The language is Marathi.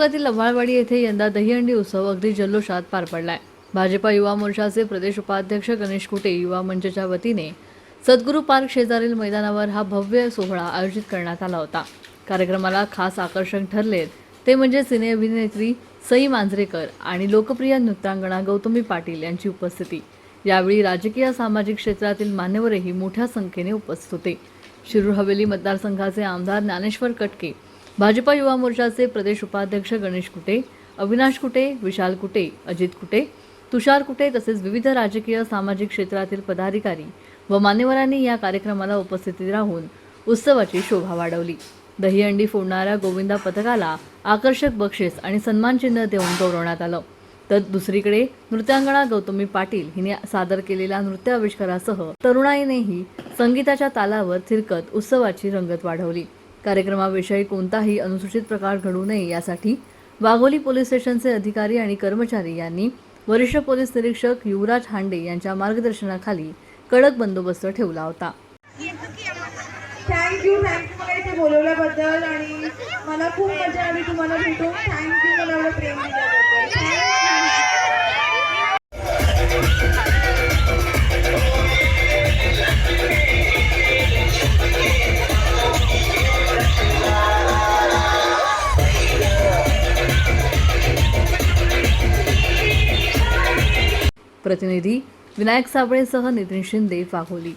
भागातील लव्हाळवाडी येथे यंदा दहीहंडी उत्सव अगदी जल्लोषात पार पडलाय. भाजपा युवा मोर्चाचे प्रदेश उपाध्यक्ष गणेश कुटे युवा मंचच्या वतीने सद्गुरू पार्क शेजारील मैदानावर हा भव्य सोहळा आयोजित करण्यात आला होता. कार्यक्रमाला खास आकर्षण ठरले ते म्हणजे सिने अभिनेत्री सई मांजरेकर आणि लोकप्रिय नृत्यांगणा गौतमी पाटील यांची उपस्थिती. यावेळी राजकीय सामाजिक क्षेत्रातील मान्यवरही मोठ्या संख्येने उपस्थित होते. शिरूर हवेली मतदारसंघाचे आमदार ज्ञानेश्वर कटके भाजपा युवा मोर्चाचे प्रदेश उपाध्यक्ष गणेश कुटे अविनाश कुटे विशाल कुटे अजित कुटे तुषार कुटे तसेच विविध राजकीय सामाजिक क्षेत्रातील पदाधिकारी व मान्यवरांनी या कार्यक्रमाला उपस्थिती राहून उत्सवाची शोभा वाढवली. दहीहंडी फोडणाऱ्या गोविंदा पथकाला आकर्षक बक्षीस आणि सन्मानचिन्ह देऊन गौरवण्यात आलं. तर दुसरीकडे नृत्यांगणा गौतमी पाटील हिने सादर केलेल्या नृत्य आविष्कारासह तरुणाईनेही संगीताच्या तालावर थिरकत उत्सवाची रंगत वाढवली. कार्यक्रमाविषयी कोणताही अनुसूचित प्रकार घडू नये यासाठी वाघोली पोलीस स्टेशनचे अधिकारी आणि कर्मचारी यांनी वरिष्ठ पोलीस निरीक्षक युवराज हांडे यांच्या मार्गदर्शनाखाली कडक बंदोबस्त ठेवला होता. थँक्यू थँक्यू मला इथे बोलवल्याबद्दल आणि मला खूप मजा आली. तुम्हाला भेटून. थँक्यू मला एवढं प्रेम प्रतिनिधी विनायक साबळेसह नितीन शिंदे वाघोली